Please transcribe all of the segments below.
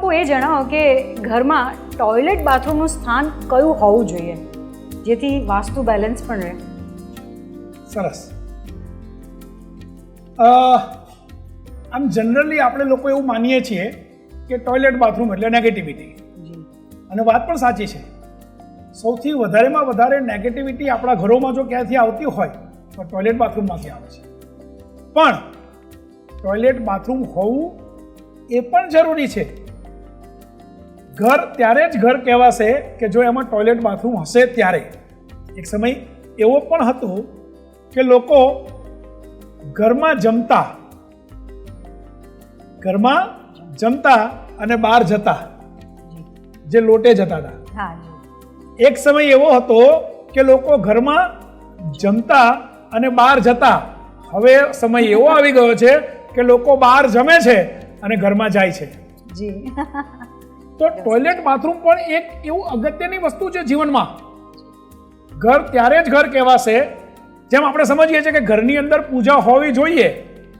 બાપુ એ જણાવો કે ઘરમાં ટોયલેટ બાથરૂમનું સ્થાન કયું હોવું જોઈએ? જેથી વાસ્તુ બેલેન્સ પણ રહે. સરસ. આમ જનરલી આપણે લોકો એવું માનીએ છીએ કે ટોયલેટ બાથરૂમ એટલે નેગેટિવિટી અને વાત પણ સાચી છે. સૌથી વધારેમાં વધારે નેગેટિવિટી આપણા ઘરોમાં જો ક્યાંથી આવતી હોય તો ટોયલેટ બાથરૂમમાંથી આવે છે. પણ ટોયલેટ બાથરૂમ હોવું એ પણ જરૂરી છે. ઘર ત્યારે જ ઘર કહેવાશે કે જો એમાં ટોયલેટ બાથરૂમ હશે ત્યારે. એક સમય એવો પણ હતો કે લોકો ઘરમાં જમતા ઘરમાં જમતા અને બહાર જતા જે લોટે જતા હતા. એક સમય એવો હતો કે લોકો ઘરમાં જમતા અને બહાર જતા. હવે સમય એવો આવી ગયો છે કે લોકો બહાર જમે છે અને ઘરમાં જાય છે. જી. તો ટોયલેટ બાથરૂમ પણ એક એવું અગત્યની વસ્તુ છે જીવનમાં. ઘર ત્યારે જ ઘર કહેવાશે. જેમ આપણે સમજીએ છીએ કે ઘરની અંદર પૂજા હોવી જોઈએ.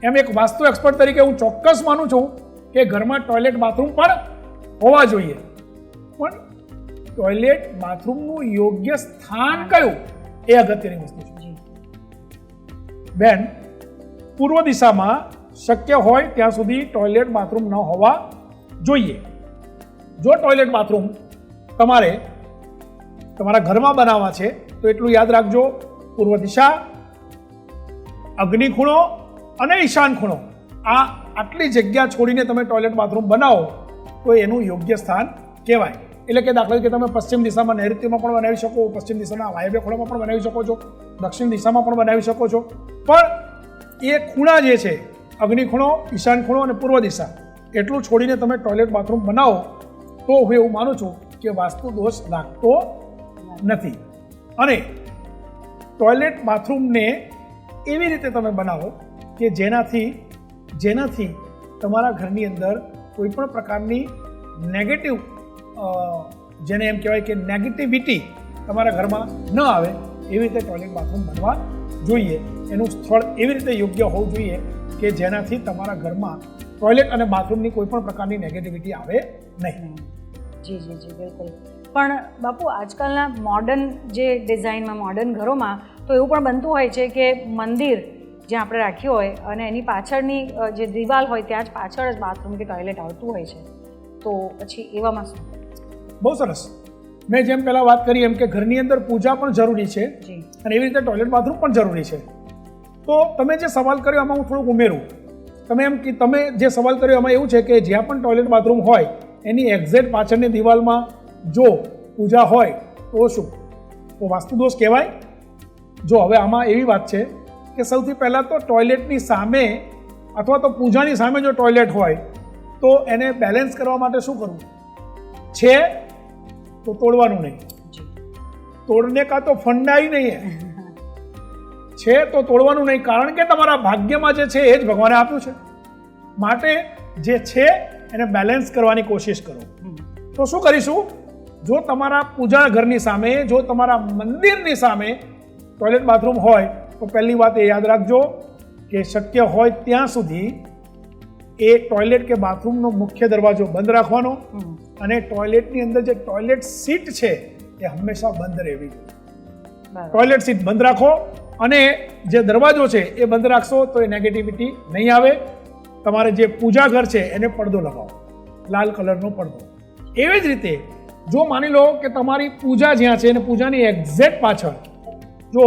એમ એક વાસ્તુ એક્સપર્ટ તરીકે હું ચોક્કસ માનું છું કે ઘરમાં ટોયલેટ બાથરૂમ પણ હોવા જોઈએ. પણ ટોયલેટ બાથરૂમનું યોગ્ય સ્થાન કયું? એ અગત્યની વસ્તુ છે. બેન, પૂર્વ દિશામાં શક્ય હોય ત્યાં સુધી ટોયલેટ બાથરૂમ ન હોવા જોઈએ. જો ટોયલેટ બાથરૂમ તમારે તમારા ઘરમાં બનાવવા છે, તો એટલું યાદ રાખજો. પૂર્વ દિશા અગ્નિ ખૂણો અને ઈશાન ખૂણો આ આટલી જગ્યા છોડીને તમે ટોયલેટ બાથરૂમ બનાવો, તો એનું યોગ્ય સ્થાન કહેવાય. એટલે કે દાખલા તરીકે તમે પશ્ચિમ દિશામાં નૈઋત્યમાં પણ બનાવી શકો, પશ્ચિમ દિશાના વાયવ્ય ખૂણામાં પણ બનાવી શકો છો, દક્ષિણ દિશામાં પણ બનાવી શકો છો. પણ એ ખૂણા જે છે અગ્નિ ખૂણો ઈશાન ખૂણો અને પૂર્વ દિશા, એટલું છોડીને તમે ટોયલેટ બાથરૂમ બનાવો તો હું એવું માનું છું કે વાસ્તુ દોષ લાગતો નથી. અને ટોયલેટ બાથરૂમને એવી રીતે તમે બનાવો કે જેનાથી જેનાથી તમારા ઘરની અંદર કોઈ પણ પ્રકારની નેગેટિવ જેને એમ કહેવાય કે નેગેટિવિટી તમારા ઘરમાં ન આવે, એવી રીતે ટોયલેટ બાથરૂમ બનવા જોઈએ. એનું સ્થળ એવી રીતે યોગ્ય હોવું જોઈએ કે જેનાથી તમારા ઘરમાં ટોયલેટ અને બાથરૂમની કોઈ પણ પ્રકારની નેગેટિવિટી આવે નહીં. જી જી જી બિલકુલ. પણ બાપુ આજકાલના મોડર્ન જે ડિઝાઇનમાં મોડર્ન ઘરોમાં તો એવું પણ બનતું હોય છે કે મંદિર જ્યાં આપણે રાખ્યું હોય અને એની પાછળની જે દિવાલ હોય ત્યાં જ પાછળ જ બાથરૂમ કે ટોયલેટ આવતું હોય છે. તો પછી એવામાં શું? બહુ સરસ. મેં જેમ પહેલાં વાત કરી એમ કે ઘરની અંદર પૂજા પણ જરૂરી છે જી. અને એવી રીતે ટોયલેટ બાથરૂમ પણ જરૂરી છે. તો તમે જે સવાલ કર્યો એમાં હું થોડુંક ઉમેરું. તમે એમ કે તમે જે સવાલ કર્યો એમાં એવું છે કે જ્યાં પણ ટોયલેટ બાથરૂમ હોય એની એક્ઝેક્ટ પાછળની દિવાલમાં જો પૂજા હોય તો શું? તો વાસ્તુ દોષ કહેવાય? જો હવે આમાં એવી વાત છે કે સૌથી પહેલાં તો ટોયલેટની સામે અથવા તો પૂજાની સામે જો ટોયલેટ હોય તો એને બેલેન્સ કરવા માટે શું કરવું? છે તો તોડવાનું નહીં. તોડને કાં તો ફંડાઈ નહીં. છે તો તોડવાનું નહીં. કારણ કે તમારા ભાગ્યમાં જે છે એ જ ભગવાને આપ્યું છે. માટે જે છે એને બેલેન્સ કરવાની કોશિશ કરો. તો શું કરીશું? જો તમારા પૂજા ઘરની સામે જો તમારા મંદિરની સામે ટોયલેટ બાથરૂમ હોય તો પહેલી વાત એ યાદ રાખજો કે શક્ય હોય ત્યાં સુધી એ ટોયલેટ કે બાથરૂમનો મુખ્ય દરવાજો બંધ રાખવાનો અને ટોયલેટની અંદર જે ટોયલેટ સીટ છે એ હંમેશા બંધ રહેવી જોઈએ. ટોયલેટ સીટ બંધ રાખો. અને જે દરવાજો છે એ બંધ રાખશો તો એ નેગેટિવિટી નહીં આવે. તમારે જે પૂજા ઘર છે એને પડદો લગાવો. લાલ કલરનો પડદો. એવી જ રીતે જો માની લો કે તમારી પૂજા જ્યાં છે અને પૂજાની એક્ઝેક્ટ પાછળ જો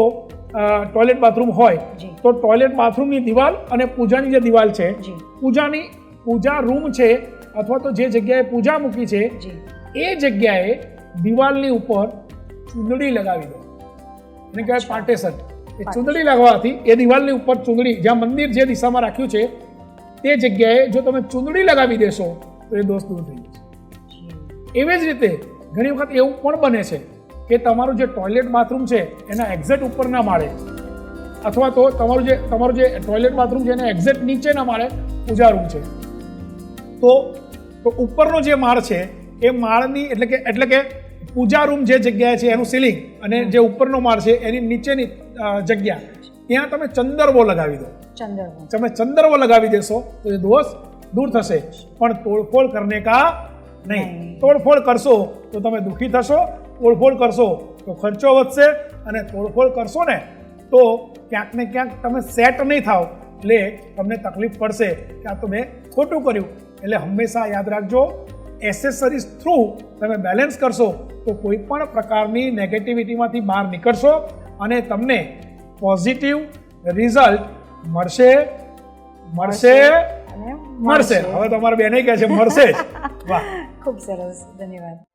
ટોયલેટ બાથરૂમ હોય તો ટોયલેટ બાથરૂમની દિવાલ અને પૂજાની જે દિવાલ છે પૂજાની પૂજા રૂમ છે અથવા તો જે જગ્યાએ પૂજા મૂકી છે એ જગ્યાએ દિવાલની ઉપર ચૂંદડી લગાવી દો. એને કહેવાય પાર્ટેશન. એ ચૂંદડી લગાવવાથી એ દિવાલની ઉપર ચૂંદડી જ્યાં મંદિર જે દિશામાં રાખ્યું છે તે જગ્યાએ જો તમે ચૂંદડી લગાવી દેશો તો એ દોષ દૂર થઈ જશે. એવી જ રીતે ઘણી વખત એવું પણ બને છે કે તમારું જે ટોયલેટ બાથરૂમ છે એના એક્ઝેટ ઉપર ના માળે અથવા તો તમારું જે તમારું જે ટોયલેટ બાથરૂમ છે એના એક્ઝેક્ટ નીચેના માળે પૂજા રૂમ છે. તો તો ઉપરનો જે માળ છે એ માળની એટલે કે એટલે કે પૂજા રૂમ જે જગ્યાએ છે એનું સીલિંગ અને જે ઉપરનો માળ છે એની નીચેની જગ્યા. ત્યાં તમે ચંદરવો લગાવી દો. તમે ચંદરવો લગાવી દેશો તો એ દોષ દૂર થશે. પણ તોડફોડ કરને કા નહીં. નહીં. તોડફોડ કરશો તો તમે દુઃખી થશો. તોડફોડ કરશો તો ખર્ચો વધશે અને તોડફોડ કરશો ને તો ક્યાંક ને ક્યાંક તમે સેટ નહીં થાવ. એટલે તમને તકલીફ પડશે કે આ તો મેં ખોટું કર્યું. એટલે હંમેશા યાદ રાખજો એસેસરીઝ થ્રુ તમે બેલેન્સ કરશો તો કોઈ પણ પ્રકારની નેગેટિવિટીમાંથી બહાર નીકળશો. અને તમને પોઝિટિવ રિઝલ્ટ મળશે મળશે મળશે હવે તમારે બેને કહે છે મળશે જ. વાહ. ખૂબ સરસ. ધન્યવાદ.